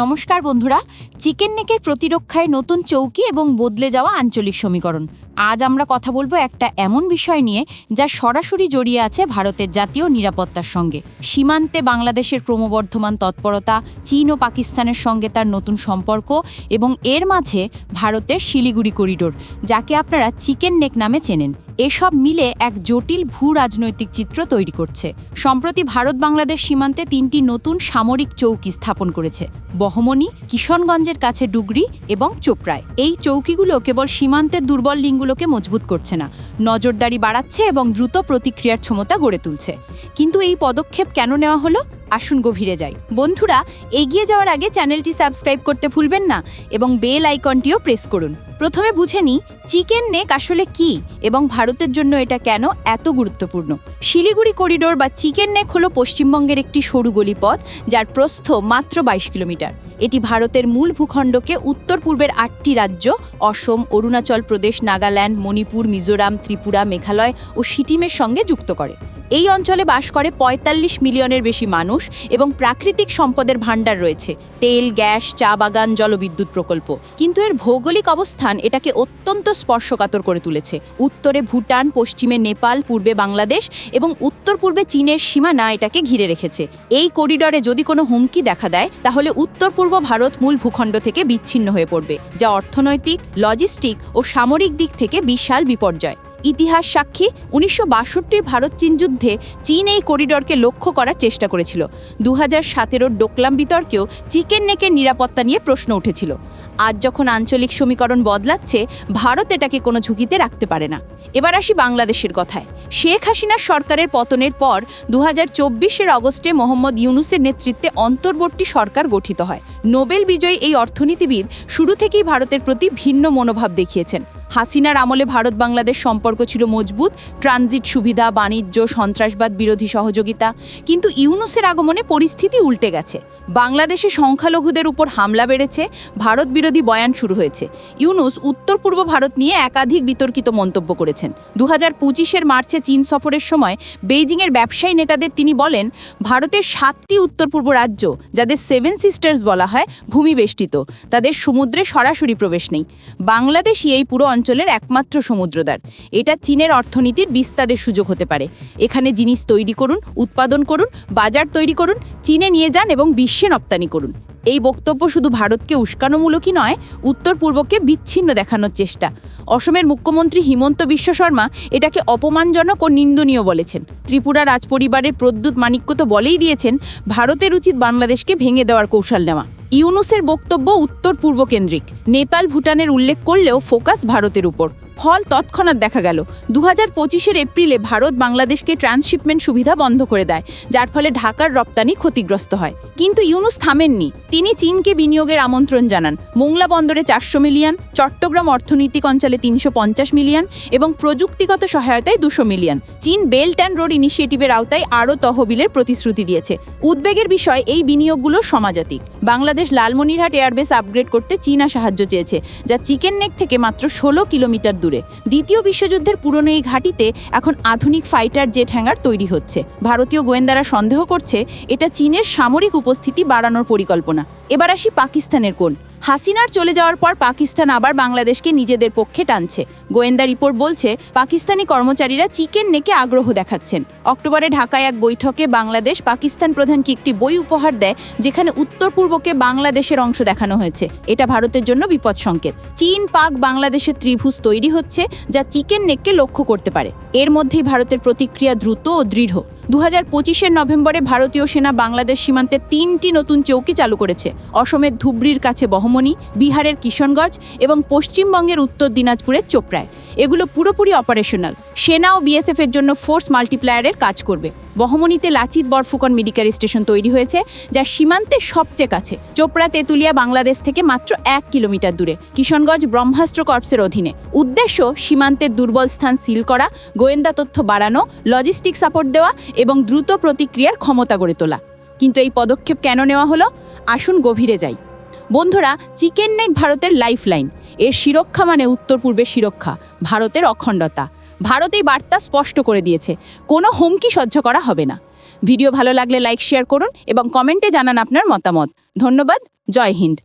নমস্কার বন্ধুরা, চিকেন নেকের প্রতিরক্ষায় নতুন চৌকি এবং বদলে যাওয়া আঞ্চলিক সমীকরণ। আজ আমরা কথা বলব একটা এমন বিষয় নিয়ে যা সরাসরি জড়িয়ে আছে ভারতের জাতীয় নিরাপত্তার সঙ্গে। সীমান্তে বাংলাদেশের ক্রমবর্ধমান তৎপরতা, চীন ও পাকিস্তানের সঙ্গে তার নতুন সম্পর্ক এবং এর মাঝে ভারতের শিলিগুড়ি করিডোর, যাকে আপনারা চিকেন নেক নামে চেনেন। এসব মিলে এক জটিল ভূ রাজনৈতিক চিত্র তৈরি করছে। সম্প্রতি ভারত বাংলাদেশ সীমান্তে তিনটি নতুন সামরিক চৌকি স্থাপন করেছে। বহমনি, কিশনগঞ্জের কাছে ডুগরি এবং চোপড়ায়। এই চৌকিগুলো কেবল সীমান্তের দুর্বল লিঙ্কগুলোকে মজবুত করছে না, নজরদারি বাড়াচ্ছে এবং দ্রুত প্রতিক্রিয়ার ক্ষমতা গড়ে তুলছে। কিন্তু এই পদক্ষেপ কেন নেওয়া হলো? আসুন গভীরে যাই। বন্ধুরা, এগিয়ে যাওয়ার আগে চ্যানেলটি সাবস্ক্রাইব করতে ভুলবেন না এবং বেল আইকনটিও প্রেস করুন। প্রথমে বুঝে নিই চিকেন নেক আসলে কি এবং ভারতের জন্য এটা কেন এত গুরুত্বপূর্ণ। শিলিগুড়ি করিডোর বা চিকেন নেক হলো পশ্চিমবঙ্গের একটি সরু গলিপথ যার প্রস্থ মাত্র বাইশ কিলোমিটার। এটি ভারতের মূল ভূখণ্ডকে উত্তর পূর্বের আটটি রাজ্য অসম, অরুণাচল প্রদেশ, নাগাল্যান্ড, মণিপুর, মিজোরাম, ত্রিপুরা, মেঘালয় ও সিকিমের সঙ্গে যুক্ত করে। এই অঞ্চলে বাস করে ৪৫ মিলিয়নের বেশি মানুষ এবং প্রাকৃতিক সম্পদের ভাণ্ডার রয়েছে। তেল, গ্যাস, চা বাগান, জলবিদ্যুৎ প্রকল্প। কিন্তু এর ভৌগোলিক অবস্থান এটাকে অত্যন্ত স্পর্শকাতর করে তুলেছে। উত্তরে ভুটান, পশ্চিমে নেপাল, পূর্বে বাংলাদেশ এবং উত্তর পূর্বে চীনের সীমানা এটাকে ঘিরে রেখেছে। এই করিডরে যদি কোনো হুমকি দেখা দেয়, তাহলে উত্তর পূর্ব ভারত মূল ভূখণ্ড থেকে বিচ্ছিন্ন হয়ে পড়বে, যা অর্থনৈতিক, লজিস্টিক ও সামরিক দিক থেকে বিশাল বিপর্যয়। ইতিহাস সাক্ষী উনিশশো বাষট্টির ভারত চীন যুদ্ধে চীন এই করিডরকে লক্ষ্য করার চেষ্টা করেছিল। দু হাজার সতেরোর ডোকলাম বিতর্কেও চিকেন নেকের নিরাপত্তা নিয়ে প্রশ্ন উঠেছিল। আজ যখন আঞ্চলিক সমীকরণ বদলাচ্ছে, ভারত এটাকে কোনো ঝুঁকিতে রাখতে পারে না। এবার আসি বাংলাদেশের কথায়। শেখ হাসিনার সরকারের পতনের পর দু হাজার অগস্টে মোহাম্মদ ইউনুসের নেতৃত্বে অন্তর্বর্তী সরকার গঠিত হয়। নোবেল বিজয়ী এই অর্থনীতিবিদ শুরু থেকেই ভারতের প্রতি ভিন্ন মনোভাব দেখিয়েছেন। হাসিনার আমলে ভারত বাংলাদেশ সম্পর্ক ছিল মজবুত, ট্রানজিট সুবিধা, বাণিজ্য, সন্ত্রাসবাদ, বিরোধী সহযোগিতা। কিন্তু ইউনুসের আগমনে পরিস্থিতি উল্টে গেছে। বাংলাদেশে সংখ্যালঘুদের উপর হামলা বেড়েছে, ভারত বিরোধী বয়ান শুরু হয়েছে। ইউনুস উত্তর পূর্ব ভারত নিয়ে একাধিক বিতর্কিত মন্তব্য করেছেন। দু হাজার পঁচিশের মার্চে চীন সফরের সময় বেইজিংয়ের ব্যবসায়ী নেতাদের তিনি বলেন, ভারতের সাতটি উত্তর পূর্ব রাজ্য, যাদের সেভেন সিস্টার্স বলা হয় ভূমিবেষ্টিত তাদের সমুদ্রে সরাসরি প্রবেশ নেই। বাংলাদেশই এই পুরো অঞ্চলের একমাত্র সমুদ্রদ্বার এটা চীনের অর্থনীতির বিস্তারের সুযোগ হতে পারে। এখানে জিনিস তৈরি করুন, উৎপাদন করুন, বাজার তৈরি করুন, চীনে নিয়ে যান এবং বিশ্বে রপ্তানি করুন। এই বক্তব্য শুধু ভারতকে উস্কানোমূলকই নয়, উত্তর পূর্বকে বিচ্ছিন্ন দেখানোর চেষ্টা। অসমের মুখ্যমন্ত্রী হিমন্ত বিশ্ব শর্মা এটাকে অপমানজনক ও নিন্দনীয় বলেছেন। ত্রিপুরা রাজপরিবারের প্রদ্যুৎ মাণিক্য তো বলেই দিয়েছেন, ভারতের উচিত বাংলাদেশকে ভেঙে দেওয়ার কৌশল নেওয়া। ইউনুসের বক্তব্য উত্তর পূর্ব কেন্দ্রিক। নেপাল ভুটানের উল্লেখ করলেও ফোকাস ভারতের উপর। ফল তৎক্ষণাৎ দেখা গেল। দু হাজার পঁচিশের এপ্রিলে ভারত বাংলাদেশকে ট্রান্সশিপমেন্ট সুবিধা বন্ধ করে দেয়, যার ফলে ঢাকার রপ্তানি ক্ষতিগ্রস্ত হয়। কিন্তু ইউনুস থামেননি। তিনি চীনকে বিনিয়োগের আমন্ত্রণ জানান। মোংলা বন্দরে চারশো মিলিয়ন, চট্টগ্রাম অর্থনৈতিক অঞ্চলে তিনশো পঞ্চাশ মিলিয়ন এবং প্রযুক্তিগত সহায়তায় দুশো মিলিয়ন। চীন বেল্ট অ্যান্ড রোড ইনিশিয়েটিভের আওতায় আরও তহবিলের প্রতিশ্রুতি দিয়েছে। উদ্বেগের বিষয়, এই বিনিয়োগগুলো সমাজাতিক। বাংলাদেশ লালমনিরহাট এয়ারবেস আপগ্রেড করতে চীনা সাহায্য চেয়েছে, যা চিকেন নেক থেকে মাত্র ষোলো কিলোমিটার দূরে। দ্বিতীয় বিশ্বযুদ্ধের পুরনো এই ঘাঁটিতে এখন আধুনিক ফাইটার জেট হ্যাঙ্গার তৈরি হচ্ছে। ভারতীয় গোয়েন্দারা সন্দেহ করছে এটা চীনের সামরিক উপস্থিতি বাড়ানোর পরিকল্পনা। এবার আসি পাকিস্তানের কোন হাসিনার চলে যাওয়ার পর পাকিস্তান আবার বাংলাদেশকে নিজেদের পক্ষে টানছে। গোয়েন্দা রিপোর্ট বলছে, পাকিস্তানি কর্মচারীরা চিকেন নেকে আগ্রহ দেখাচ্ছেন। অক্টোবরে ঢাকায় এক বৈঠকে বাংলাদেশ পাকিস্তান প্রধানকে একটি বই উপহার দেয়, যেখানে উত্তর পূর্বকে বাংলাদেশের অংশ দেখানো হয়েছে। এটা ভারতের জন্য বিপদ সংকেত। চীন পাক বাংলাদেশের ত্রিভুজ তৈরি হচ্ছে যা চিকেন নেককে লক্ষ্য করতে পারে। এর মধ্যেই ভারতের প্রতিক্রিয়া দ্রুত ও দৃঢ়। দু হাজার পঁচিশের নভেম্বরে ভারতীয় সেনা বাংলাদেশ সীমান্তে তিনটি নতুন চৌকি চালু করেছে। অসমের ধুবড়ির কাছে বহমনি, বিহারের কিশনগঞ্জ এবং পশ্চিমবঙ্গের উত্তর দিনাজপুরের চোপড়ায়। এগুলো পুরোপুরি অপারেশনাল সেনা ও বিএসএফ এর জন্য ফোর্স মাল্টিপ্লায়ারের কাজ করবে। বহমনিতে লাচিত বরফুকন মেডিকেল স্টেশন তৈরি হয়েছে, যা সীমান্তের সবচেয়ে কাছে। চোপড়া, তেঁতুলিয়া, বাংলাদেশ থেকে মাত্র এক কিলোমিটার দূরে। কিশনগঞ্জ ব্রহ্মাস্ত্র কর্পসের অধীনে। উদ্দেশ্য, সীমান্তের দুর্বল স্থান সিল করা, গোয়েন্দা তথ্য বাড়ানো লজিস্টিক সাপোর্ট দেওয়া এবং দ্রুত প্রতিক্রিয়ার ক্ষমতা গড়ে তোলা। কিন্তু এই পদক্ষেপ কেন নেওয়া হলো? আসুন গভীরে যাই। বন্ধুরা চিকেন নেক ভারতের লাইফলাইন এর সুরক্ষা মানে উত্তর পূর্বের সুরক্ষা ভারতের অখণ্ডতা। ভারত এই বার্তা স্পষ্ট করে দিয়েছে। কোনো হুমকি সহ্য করা হবে না। ভিডিও ভালো লাগলে লাইক, শেয়ার করুন এবং কমেন্টে জানান আপনার মতামত। ধন্যবাদ, জয় হিন্দ।